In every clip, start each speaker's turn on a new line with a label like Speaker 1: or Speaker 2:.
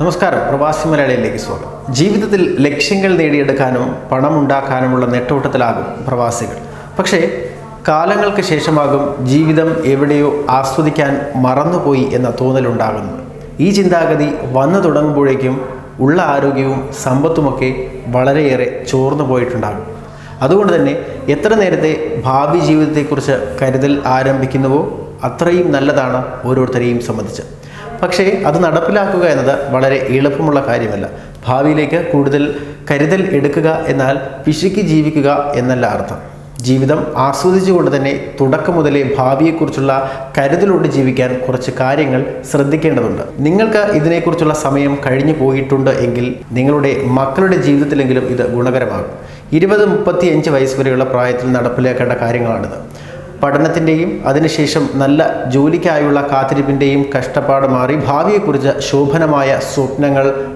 Speaker 1: നമസ്കാരം. പ്രവാസി മലയാളിയിലേക്ക് സ്വാഗതം. ജീവിതത്തിൽ ലക്ഷ്യങ്ങൾ നേടിയെടുക്കാനും പണം ഉണ്ടാക്കാനുമുള്ള നെട്ടോട്ടത്തിലാകും പ്രവാസികൾ. പക്ഷേ കാലങ്ങൾക്ക് ശേഷമാകും ജീവിതം എവിടെയോ ആസ്വദിക്കാൻ മറന്നുപോയി എന്ന തോന്നലുണ്ടാകുന്നത്. ഈ ചിന്താഗതി വന്നു തുടങ്ങുമ്പോഴേക്കും ഉള്ള ആരോഗ്യവും സമ്പത്തുമൊക്കെ വളരെയേറെ ചോർന്നു പോയിട്ടുണ്ടാകും. അതുകൊണ്ട് തന്നെ എത്ര നേരത്തെ ഭാവി ജീവിതത്തെക്കുറിച്ച് കരുതൽ ആരംഭിക്കുന്നുവോ അത്രയും നല്ലതാണ് ഓരോരുത്തരെയും സംബന്ധിച്ച്. പക്ഷേ അത് നടപ്പിലാക്കുക എന്നത് വളരെ എളുപ്പമുള്ള കാര്യമല്ല. ഭാവിയിലേക്ക് കൂടുതൽ കരുതൽ എടുക്കുക എന്നാൽ പിശുക്കി ജീവിക്കുക എന്നല്ല അർത്ഥം. ജീവിതം ആസ്വദിച്ചുകൊണ്ട് തന്നെ തുടക്കം മുതലേ ഭാവിയെക്കുറിച്ചുള്ള കരുതലോട് ജീവിക്കാൻ കുറച്ച് കാര്യങ്ങൾ ശ്രദ്ധിക്കേണ്ടതുണ്ട്. നിങ്ങൾക്ക് ഇതിനെക്കുറിച്ചുള്ള സമയം കഴിഞ്ഞു പോയിട്ടുണ്ട് എങ്കിൽ നിങ്ങളുടെ മക്കളുടെ ജീവിതത്തിലെങ്കിലും ഇത് ഗുണകരമാകും. ഇരുപത് മുപ്പത്തി അഞ്ച് വയസ്സ് വരെയുള്ള പ്രായത്തിൽ നടപ്പിലാക്കേണ്ട കാര്യങ്ങളാണിത്. പഠനത്തിന്റെയും അതിനുശേഷം നല്ല ജോലിക്കായുള്ള കാത്തിരിപ്പിന്റെയും കഷ്ടപ്പാട് മാറി ഭാവിയെക്കുറിച്ച് ശോഭനമായ സ്വപ്നങ്ങൾ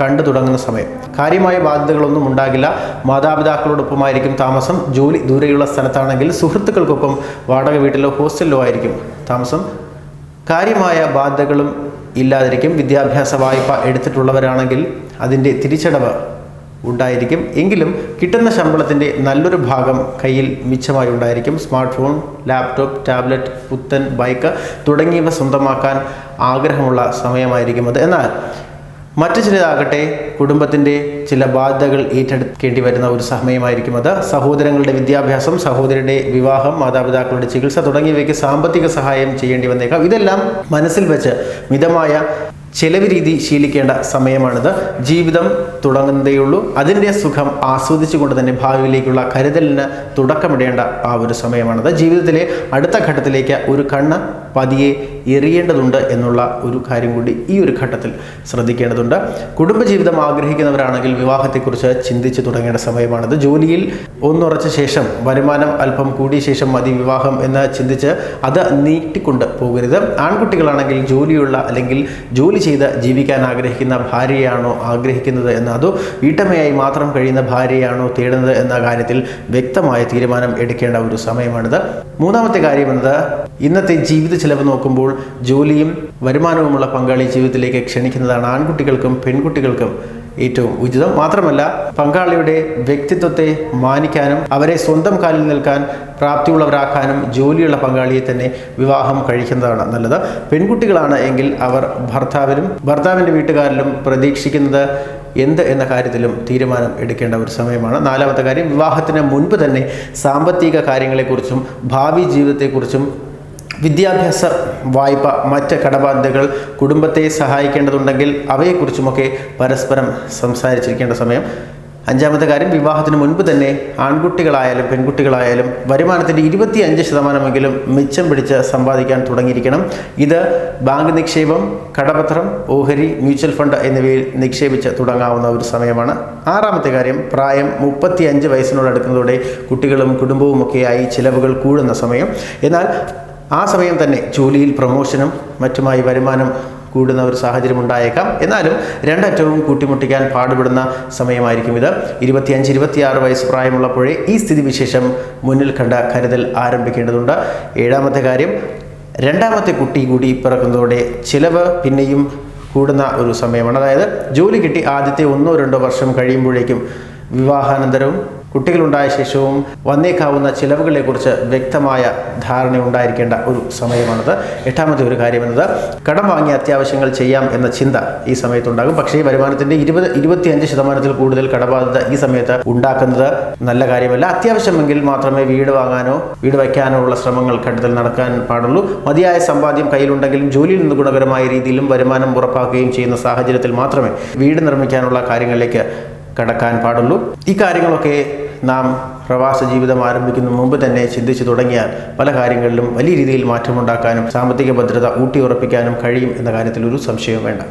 Speaker 1: കണ്ടു തുടങ്ങുന്ന സമയം. കാര്യമായ ബാധ്യതകളൊന്നും ഉണ്ടാകില്ല. മാതാപിതാക്കളോടൊപ്പമായിരിക്കും താമസം. ജോലി ദൂരെയുള്ള സ്ഥലത്താണെങ്കിൽ സുഹൃത്തുക്കൾക്കൊപ്പം വാടക വീട്ടിലോ ഹോസ്റ്റലിലോ ആയിരിക്കും താമസം. കാര്യമായ ബാധ്യതകളും ഇല്ലാതിരിക്കും. വിദ്യാഭ്യാസ വായ്പ എടുത്തിട്ടുള്ളവരാണെങ്കിൽ അതിന്റെ തിരിച്ചടവ് ഉണ്ടായിരിക്കും. എങ്കിലും കിട്ടുന്ന ശമ്പളത്തിന്റെ നല്ലൊരു ഭാഗം കയ്യിൽ മിച്ചമായി ഉണ്ടായിരിക്കും. സ്മാർട്ട് ഫോൺ ലാപ്ടോപ്പ് ടാബ്ലറ്റ് പുത്തൻ ബൈക്ക് തുടങ്ങിയവ സ്വന്തമാക്കാൻ ആഗ്രഹമുള്ള സമയമായിരിക്കും അത്. എന്നാൽ മറ്റു ചിലതാകട്ടെ കുടുംബത്തിന്റെ ചില ബാധ്യതകൾ ഏറ്റെടുക്കേണ്ടി വരുന്ന ഒരു സമയമായിരിക്കും അത്. സഹോദരങ്ങളുടെ വിദ്യാഭ്യാസം സഹോദരിയുടെ വിവാഹം മാതാപിതാക്കളുടെ ചികിത്സ തുടങ്ങിയവയ്ക്ക് സാമ്പത്തിക സഹായം ചെയ്യേണ്ടി വന്നേക്കാം. ഇതെല്ലാം മനസ്സിൽ വെച്ച് മിതമായ ചെലവ് രീതി ശീലിക്കേണ്ട സമയമാണിത്. ജീവിതം തുടങ്ങുന്നതേയുള്ളൂ. അതിന്റെ സുഖം ആസ്വദിച്ചുകൊണ്ട് തന്നെ ഭാവിയിലേക്കുള്ള കരുതലിന് തുടക്കമിടേണ്ട ആ ഒരു സമയമാണിത്. ജീവിതത്തിലെ അടുത്ത ഘട്ടത്തിലേക്ക് ഒരു കണ്ണ് പതിയെ എറിയേണ്ടതുണ്ട് എന്നുള്ള ഒരു കാര്യം കൂടി ഈ ഒരു ഘട്ടത്തിൽ ശ്രദ്ധിക്കേണ്ടതുണ്ട്. കുടുംബജീവിതം ആഗ്രഹിക്കുന്നവരാണെങ്കിൽ വിവാഹത്തെക്കുറിച്ച് ചിന്തിച്ചു തുടങ്ങേണ്ട സമയമാണിത്. ജോലിയിൽ ഒന്നുറച്ച ശേഷം വരുമാനം അല്പം കൂടിയ ശേഷം മതി വിവാഹം എന്ന് ചിന്തിച്ച് അത് നീട്ടിക്കൊണ്ട് പോകരുത്. ആൺകുട്ടികളാണെങ്കിൽ ജോലിയുള്ള അല്ലെങ്കിൽ ജോലി ചെയ്ത് ജീവിക്കാൻ ആഗ്രഹിക്കുന്ന ഭാര്യയാണോ ആഗ്രഹിക്കുന്നത് എന്ന് അതോ വീട്ടമ്മയായി മാത്രം കഴിയുന്ന ഭാര്യയാണോ തേടുന്നത് എന്ന കാര്യത്തിൽ വ്യക്തമായ തീരുമാനം എടുക്കേണ്ട ഒരു സമയമാണിത്. മൂന്നാമത്തെ കാര്യമെന്നത് ഇന്നത്തെ ജീവിത ചെലവ് നോക്കുമ്പോൾ ജോലിയും വരുമാനവുമുള്ള പങ്കാളി ജീവിതത്തിലേക്ക് ക്ഷണിക്കുന്നതാണ് ആൺകുട്ടികൾക്കും പെൺകുട്ടികൾക്കും ഏറ്റവും ഉചിതം. മാത്രമല്ല പങ്കാളിയുടെ വ്യക്തിത്വത്തെ മാനിക്കാനും അവരെ സ്വന്തം കാലിൽ നിൽക്കാൻ പ്രാപ്തിയുള്ളവരാക്കാനും ജോലിയുള്ള പങ്കാളിയെ തന്നെ വിവാഹം കഴിക്കുന്നതാണ് നല്ലത്. പെൺകുട്ടികളാണ് എങ്കിൽ അവർ ഭർത്താവിനും ഭർത്താവിന്റെ വീട്ടുകാരിലും പ്രതീക്ഷിക്കുന്നത് എന്ത് എന്ന കാര്യത്തിലും തീരുമാനം എടുക്കേണ്ട ഒരു സമയമാണ്. നാലാമത്തെ കാര്യം വിവാഹത്തിന് മുൻപ് തന്നെ സാമ്പത്തിക കാര്യങ്ങളെക്കുറിച്ചും ഭാവി ജീവിതത്തെക്കുറിച്ചും വിദ്യാഭ്യാസ വായ്പ മറ്റ് കടബാധ്യതകൾ കുടുംബത്തെ സഹായിക്കേണ്ടതുണ്ടെങ്കിൽ അവയെക്കുറിച്ചുമൊക്കെ പരസ്പരം സംസാരിച്ചിരിക്കേണ്ട സമയം. അഞ്ചാമത്തെ കാര്യം വിവാഹത്തിന് മുൻപ് തന്നെ ആൺകുട്ടികളായാലും പെൺകുട്ടികളായാലും വരുമാനത്തിന്റെ ഇരുപത്തി അഞ്ച് ശതമാനമെങ്കിലും മിച്ചം പിടിച്ച് സമ്പാദിക്കാൻ തുടങ്ങിയിരിക്കണം. ഇത് ബാങ്ക് നിക്ഷേപം കടപത്രം ഓഹരി മ്യൂച്വൽ ഫണ്ട് എന്നിവയിൽ നിക്ഷേപിച്ച് തുടങ്ങാവുന്ന ഒരു സമയമാണ്. ആറാമത്തെ കാര്യം പ്രായം മുപ്പത്തി അഞ്ച് വയസ്സിനോടടുക്കുന്നതോടെ കുട്ടികളും കുടുംബവും ഒക്കെയായി ചിലവുകൾ കൂടുന്ന സമയം. എന്നാൽ ആ സമയം തന്നെ ജോലിയിൽ പ്രമോഷനും മറ്റുമായി വരുമാനം കൂടുന്ന ഒരു സാഹചര്യം ഉണ്ടായേക്കാം. എന്നാലും രണ്ടറ്റവും കൂട്ടിമുട്ടിക്കാൻ പാടുപെടുന്ന സമയമായിരിക്കും ഇത്. ഇരുപത്തിയഞ്ച് ഇരുപത്തിയാറ് വയസ്സ് പ്രായമുള്ളപ്പോഴേ ഈ സ്ഥിതിവിശേഷം മുന്നിൽ കണ്ട കരുതൽ ആരംഭിക്കേണ്ടതുണ്ട്. ഏഴാമത്തെ കാര്യം രണ്ടാമത്തെ കുട്ടി കൂടി പിറക്കുന്നതോടെ ചിലവ് പിന്നെയും കൂടുന്ന ഒരു സമയമാണ്. അതായത് ജോലി കിട്ടി ആദ്യത്തെ ഒന്നോ രണ്ടോ വർഷം കഴിയുമ്പോഴേക്കും വിവാഹാനന്തരവും കുട്ടികളുണ്ടായ ശേഷവും വന്നേക്കാവുന്ന ചിലവുകളെക്കുറിച്ച് വ്യക്തമായ ധാരണ ഉണ്ടായിരിക്കേണ്ട ഒരു സമയമാണത്. എട്ടാമത്തെ ഒരു കാര്യം എന്നത് കടം വാങ്ങിയ അത്യാവശ്യങ്ങൾ ചെയ്യാം എന്ന ചിന്ത ഈ സമയത്തുണ്ടാകും. പക്ഷേ വരുമാനത്തിന്റെ ഇരുപത് ഇരുപത്തിയഞ്ച് ശതമാനത്തിൽ കൂടുതൽ കടബാധ്യത ഈ സമയത്ത് ഉണ്ടാക്കുന്നത് നല്ല കാര്യമല്ല. അത്യാവശ്യമെങ്കിൽ മാത്രമേ വീട് വാങ്ങാനോ വീട് വയ്ക്കാനോ ഉള്ള ശ്രമങ്ങൾ ഘട്ടത്തിൽ നടക്കാൻ പാടുള്ളൂ. മതിയായ സമ്പാദ്യം കയ്യിലുണ്ടെങ്കിലും ജോലിയിൽ നിന്ന് ഗുണകരമായ രീതിയിലും വരുമാനം ഉറപ്പാക്കുകയും ചെയ്യുന്ന സാഹചര്യത്തിൽ മാത്രമേ വീട് നിർമ്മിക്കാനുള്ള കാര്യങ്ങളിലേക്ക് കടക്കാൻ പാടുള്ളൂ. ഈ കാര്യങ്ങളൊക്കെ നാം പ്രവാസ ജീവിതം ആരംഭിക്കുന്ന മുമ്പ് തന്നെ ചിന്തിച്ചു തുടങ്ങിയാൽ പല കാര്യങ്ങളിലും വലിയ രീതിയിൽ മാറ്റമുണ്ടാക്കാനും സാമ്പത്തിക ഭദ്രത ഊട്ടിയുറപ്പിക്കാനും കഴിയും എന്ന കാര്യത്തിൽ ഒരു സംശയവും വേണ്ട.